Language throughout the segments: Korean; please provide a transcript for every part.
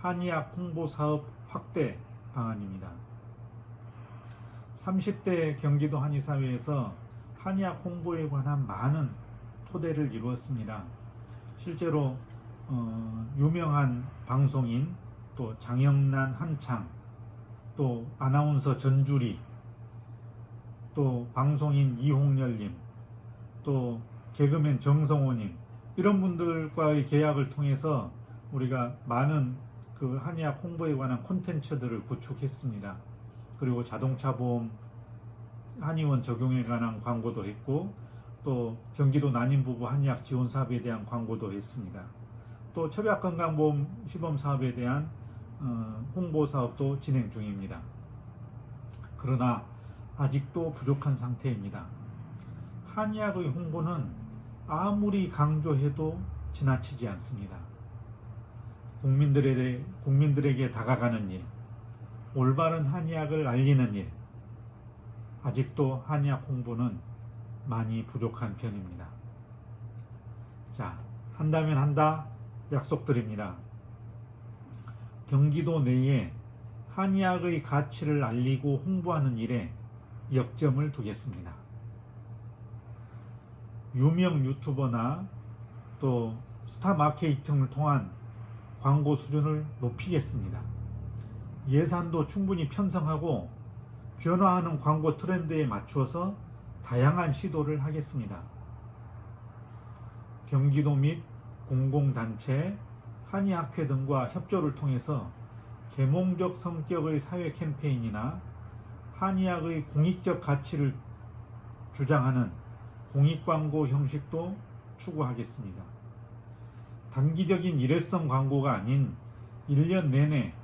한의학 홍보 사업 확대 방안입니다. 30대 경기도 한의사회에서 한의학 홍보에 관한 많은 토대를 이루었습니다. 실제로 어, 유명한 방송인 또 장영란 한창 또 아나운서 전주리 또 방송인 이홍열님 또 개그맨 정성호님 이런 분들과의 계약을 통해서 우리가 많은 그 한의학 홍보에 관한 콘텐츠들을 구축했습니다. 그리고 자동차 보험 한의원 적용에 관한 광고도 했고 또 경기도 난임 부부 한의학 지원 사업에 대한 광고도 했습니다. 또 협약 건강보험 시범 사업에 대한 어, 홍보 사업도 진행 중입니다. 그러나 아직도 부족한 상태입니다. 한의학의 홍보는 아무리 강조해도 지나치지 않습니다. 국민들에게, 국민들에게 다가가는 일, 올바른 한의학을 알리는 일, 아직도 한의학 홍보는 많이 부족한 편입니다. 자, 한다면 한다 약속드립니다. 경기도 내에 한의학의 가치를 알리고 홍보하는 일에 역점을 두겠습니다. 유명 유튜버나 또 스타 마케팅을 통한 광고 수준을 높이겠습니다. 예산도 충분히 편성하고 변화하는 광고 트렌드에 맞추어서 다양한 시도를 하겠습니다. 경기도 및 공공단체, 한의학회 등과 협조를 통해서 계몽적 성격의 사회 캠페인이나 한의학의 공익적 가치를 주장하는 공익 광고 형식도 추구하겠습니다. 단기적인 일회성 광고가 아닌 1년 내내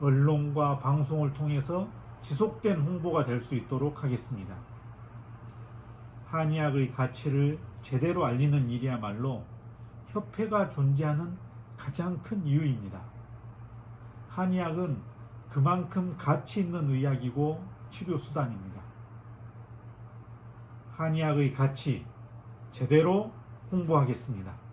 언론과 방송을 통해서 지속된 홍보가 될 수 있도록 하겠습니다. 한의학의 가치를 제대로 알리는 일이야말로 협회가 존재하는 가장 큰 이유입니다. 한의학은 그만큼 가치 있는 의학이고 치료 수단입니다. 한의학의 가치 제대로 홍보하겠습니다.